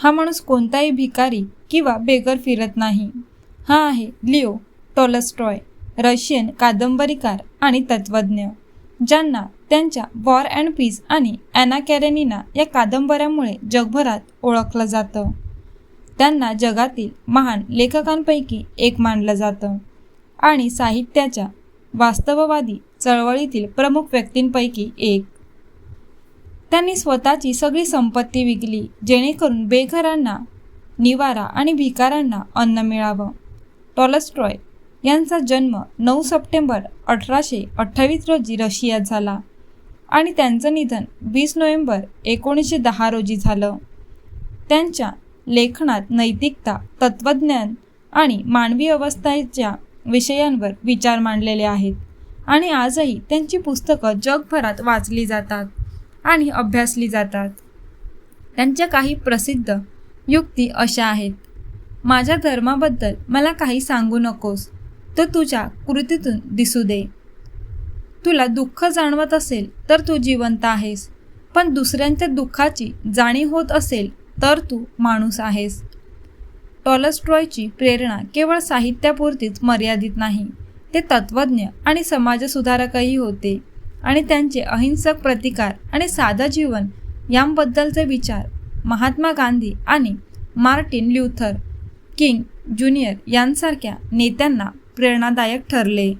हा माणूस कोणताही भिकारी किंवा बेगर फिरत नाही. हा आहे लिओ टॉलस्टॉय रशियन कादंबरीकार आणि तत्त्वज्ञ ज्यांना त्यांच्या वॉर अँड पीस आणि ॲना कॅरेनिना या कादंबऱ्यामुळे जगभरात ओळखलं जातं. त्यांना जगातील महान लेखकांपैकी एक मानलं जातं आणि साहित्याच्या वास्तववादी चळवळीतील प्रमुख व्यक्तींपैकी एक त्यांनी स्वतःची सगळी संपत्ती विकली जेणेकरून बेघरांना निवारा आणि भिकारांना अन्न मिळावं. टॉलस्ट्रॉय यांचा जन्म नऊ सप्टेंबर अठराशे अठ्ठावीस रोजी रशियात झाला आणि त्यांचं निधन वीस नोव्हेंबर एकोणीसशे दहा रोजी झालं. त्यांच्या लेखनात नैतिकता तत्त्वज्ञान आणि मानवी अवस्थेच्या विषयांवर विचार मांडलेले आहेत आणि आजही त्यांची पुस्तकं जगभरात वाचली जातात. आणि अभ्यासली जातात. त्यांच्या काही प्रसिद्ध युक्ती अशा आहेत. माझ्या धर्माबद्दल मला काही सांगू नकोस तो तुझ्या कृतीतून दिसू दे. तुला दुःख जाणवत असेल तर तू जिवंत आहेस. पण दुसऱ्यांच्या दुःखाची जाणीव होत असेल तर तू माणूस आहेस. टॉलस्ट्रॉयची प्रेरणा केवळ साहित्यापुरतीच मर्यादित नाही ते तत्त्वज्ञ आणि समाजसुधारकही होते. आणि त्यांचे अहिंसक प्रतिकार आणि साधं जीवन यांबद्दलचे विचार महात्मा गांधी आणि मार्टिन ल्युथर किंग ज्युनियर यांसारख्या नेत्यांना प्रेरणादायक ठरले.